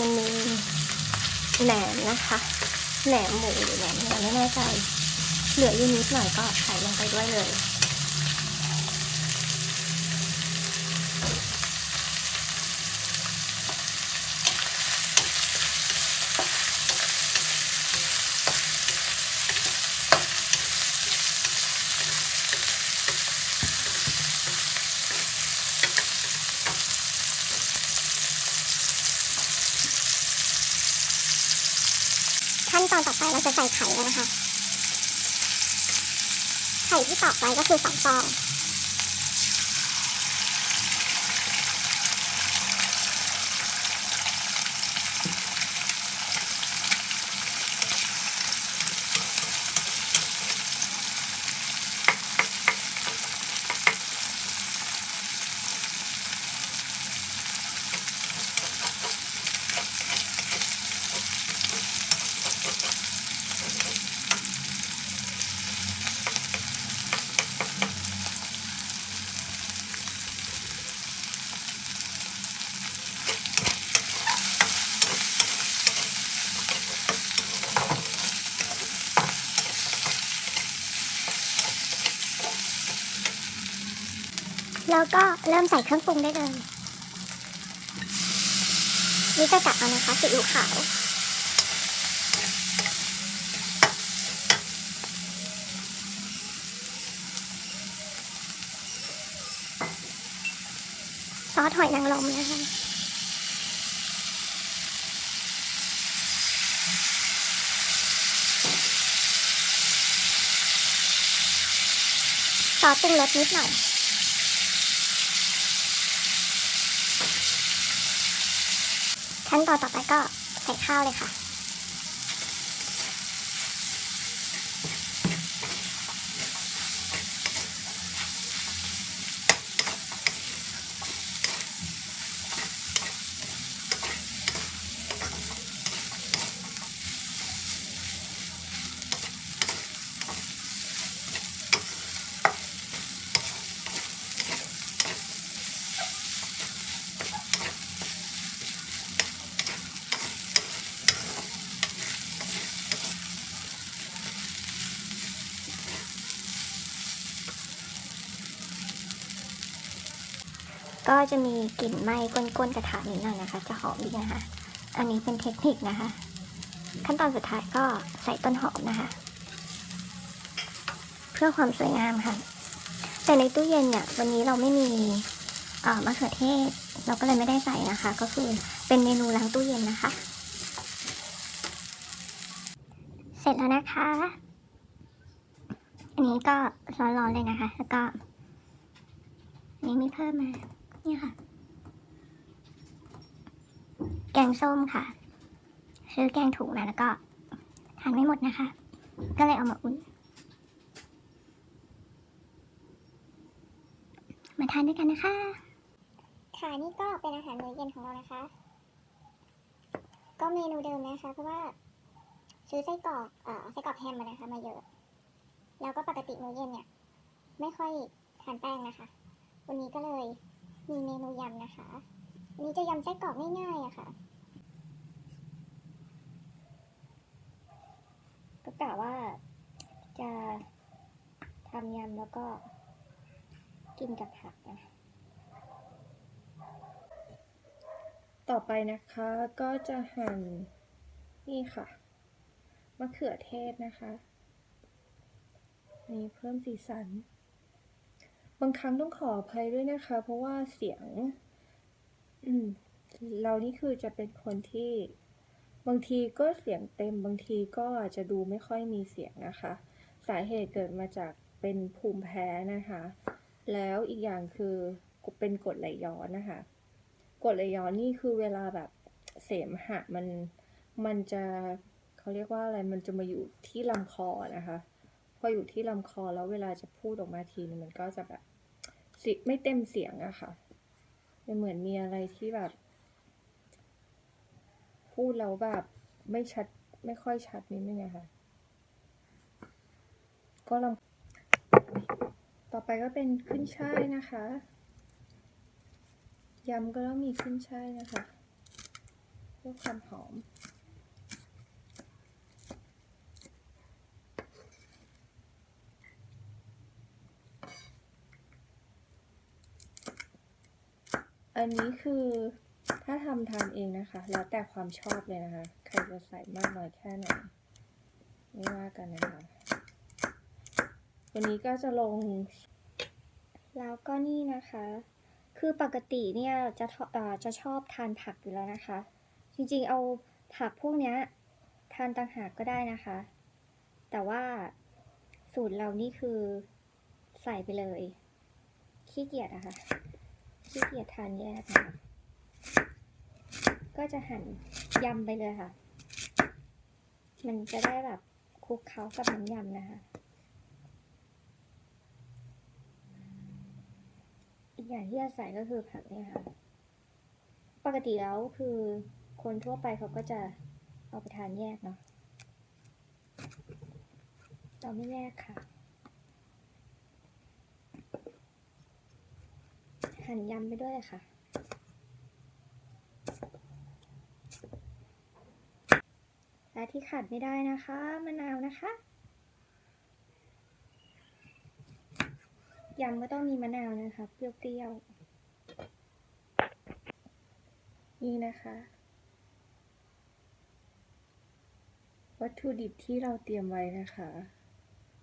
มันมีแหนมนะคะ แหนมหมูหรือแหนมเนื้อไม่แน่ใจ เหลืออยู่นิดหน่อยก็ใส่ลงไปด้วยเลย ขั้นตอนต่อไปเรา จะใส่ไข่แล้วนะคะ ไข่ที่ตอกไว้ก็คือสองฟอง แล้วก็เริ่มใส่เครื่องปรุงได้เลยนี่จะกัดเอานะคะซีอิ๊วขาวซอสหอยนางรมนะคะซอสปรุงรสนิดหน่อย ขั้นตอนต่อไปก็ใส่ข้าวเลยค่ะ ก็จะมีกลิ่นไหม้ก้นๆกระทะนิดหน่อยนะคะ จะหอมดีนะคะ อันนี้เป็นเทคนิคนะคะ ขั้นตอนสุดท้ายก็ใส่ต้นหอมนะคะ เพื่อความสวยงามค่ะ แต่ในตู้เย็นเนี่ยวันนี้เราไม่มีมะเขือเทศ เราก็เลยไม่ได้ใส่นะคะ ก็คือเป็นเมนูล้างตู้เย็นนะคะ เสร็จแล้วนะคะ อันนี้ก็ร้อนๆเลยนะคะ แล้วก็นนี้มีเพิ่มมา นี่ค่ะ แกงส้มค่ะ ซื้อแกงถุงมาแล้วก็ทานไม่หมดนะคะ ก็เลยเอามาอุ่น มาทานด้วยกันนะคะ ค่ะนี่ก็เป็นอาหารมื้อเย็นของเรานะคะ ก็เมนูเดิมนะคะ เพราะว่าซื้อไส้กรอกเอ่อไส้กรอกแฮมมานะคะ มาเยอะ แล้วก็ปกติมื้อเย็นเนี่ย ไม่ค่อยทานแป้งนะคะ วันนี้ก็เลย มีเมนูยำนะคะอันนี้จะยำไส้กรอกง่ายๆอะค่ะก็กะว่าจะทำยำแล้วก็กินกับผักนะต่อไปนะคะก็จะหั่นนี่ค่ะมะเขือเทศนะคะ นี่เพิ่มสีสัน บางครั้งต้องขออภัยด้วยนะคะ เพราะว่าเสียง อืม เรานี่คือจะเป็นคนที่ บางทีก็เสียงเต็ม บางทีก็จะดูไม่ค่อยมีเสียงนะคะ สาเหตุเกิดมาจากเป็นภูมิแพ้นะคะ แล้วอีกอย่างคือเป็นกรดไหลย้อนนะคะกรดไหลย้อนนี่คือเวลาแบบเสมหะมันมันจะเขาเรียกว่าอะไรมันจะมาอยู่ที่ลำคอนะคะ พออยู่ที่ลำคอแล้วเวลาจะพูดออกมาทีนึงมันก็จะแบบ สิไม่เต็มเสียงอะค่ะมันเหมือนมีอะไรที่แบบ พูดแล้วแบบไม่ชัดไม่ค่อยชัดนิดนึงอะค่ะ ก็ลำต่อไปก็เป็นขึ้นช่ายนะคะยำก็ต้องมีขึ้นช่ายนะคะเพื่อความหอม อันนี้คือถ้าทำทานเองนะคะ แล้วแต่ความชอบเลยนะคะ ใครจะใส่มากน้อยแค่ไหนไม่ว่ากันนะคะ วันนี้ก็จะลง แล้วก็นี่นะคะ คือปกติเนี่ยจะทอจะชอบทานผักอยู่แล้วนะคะ จริงๆเอาผักพวกนี้ทานต่างหากก็ได้นะคะ แต่ว่าสูตรเรานี่คือใส่ไปเลยขี้เกียจอะค่ะ ขี้เกียจทานแยกนะคะก็จะหั่นยำไปเลยค่ะ มันจะได้แบบคลุกเคล้ากับน้ำยำนะคะอีกอย่างที่จะใส่ก็คือผักเนี่ยค่ะ ปกติแล้วคือคนทั่วไปเขาก็จะเอาไปทานแยกเนาะเราไม่แยกค่ะ หั่นยำไปด้วยเลยค่ะ และที่ขาดไม่ได้นะคะมะนาวนะคะยำก็ต้องมีมะนาวนะคะเปรี้ยวๆนี่นะคะ วัตถุดิบที่เราเตรียมไว้นะคะ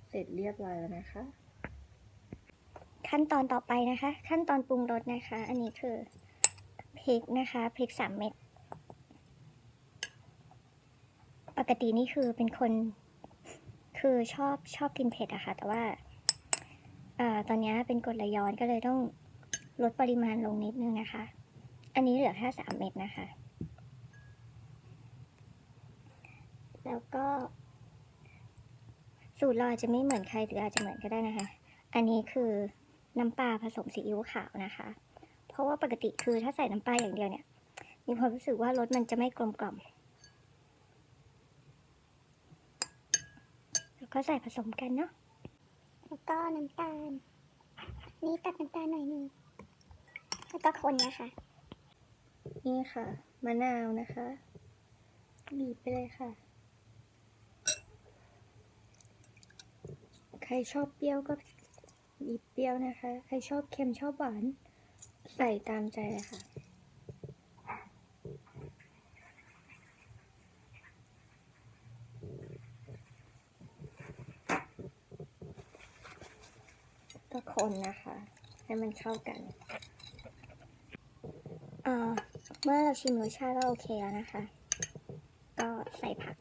เสร็จเรียบร้อยแล้วนะคะ ขั้นตอนต่อไปนะคะ ขั้นตอนปรุงรสนะคะ อันนี้คือพริกนะคะพริกสามเม็ดปกตินี่คือเป็นคนคือชอบชอบกินเผ็ดอะค่ะ แต่ว่าเอ่อตอนนี้เป็นกรดไหลย้อนก็เลยต้องลดปริมาณลงนิดนึงนะคะ อันนี้เหลือแค่สามเม็ดนะคะ แล้วก็ สูตรเราอาจจะไม่เหมือนใครหรืออาจจะเหมือนก็ได้นะคะ อันนี้คือ น้ำปลาผสมซีอิ๊วขาวนะคะ เพราะว่าปกติคือถ้าใส่น้ำปลาอย่างเดียวเนี่ย มีความรู้สึกว่ารสมันจะไม่กลมกล่อม แล้วก็ใส่ผสมกันเนาะ แล้วก็น้ำตาล นี่ตัดน้ำตาลหน่อยหนึง แล้วก็คนนะคะ นี่ค่ะ มะนาวนะคะบีบไปเลยค่ะ ใครชอบเปรี้ยวก็ บีเปรี้ยวนะคะ ใครชอบเค็มชอบหวาน ใส่ตามใจเลยค่ะ ก็คนนะคะ ให้มันเข้ากันเอ่อเมื่อเราชิมรสชาติแล้วโอเคแล้วนะคะ ก็ใส่ผัก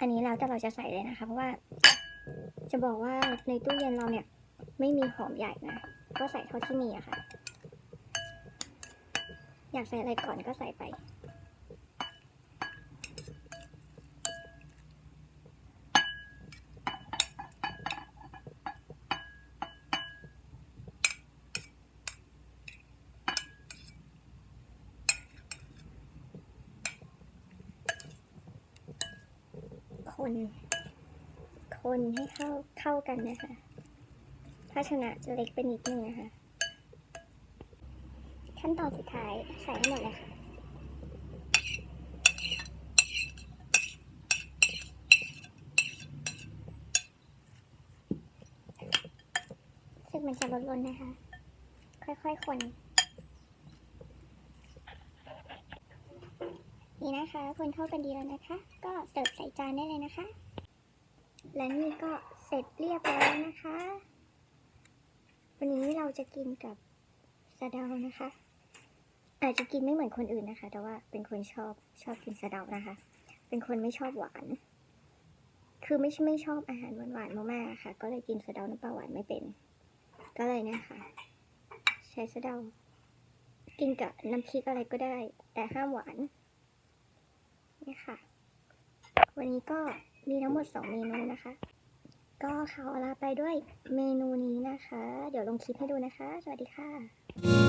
อันนี้แล้วแต่เราจะใส่เลยนะคะ เพราะว่าจะบอกว่าในตู้เย็นเราเนี่ย ไม่มีหอมใหญ่นะ ก็ใส่เท่าที่มีอะค่ะ อยากใส่อะไรก่อนก็ใส่ไป คน คนให้เข้าเข้ากันนะคะ ภาชนะจะเล็กไปนิดนึงนะคะ ขั้นตอนสุดท้ายใส่ให้หมดเลยค่ะซึ่งมันจะลดลนนะคะ ค่อยๆ คน นี่นะคะ คนเข้ากันดีแล้วนะคะ ก็เสิร์ฟใส่จานได้เลยนะคะ และนี่ก็เสร็จเรียบร้อยนะคะ วันนี้เราจะกินกับสะเดานะคะ อาจจะกินไม่เหมือนคนอื่นนะคะ แต่ว่าเป็นคนชอบชอบกินสะเดานะคะ เป็นคนไม่ชอบหวาน คือไม่ไม่ชอบอาหารหวานๆมากๆค่ะ ก็เลยกินสะเดาน้ำปลาหวานไม่เป็น ก็เลยเนะคะ ใช้สะเดา กินกับน้ำพริกอะไรก็ได้ แต่ห้ามหวานนี่ค่ะ วันนี้ก็มีทั้งหมด2เมนูนะคะ ก็ขอลาไปด้วยเมนูนี้นะคะ เดี๋ยวลงคลิปให้ดูนะคะ สวัสดีค่ะ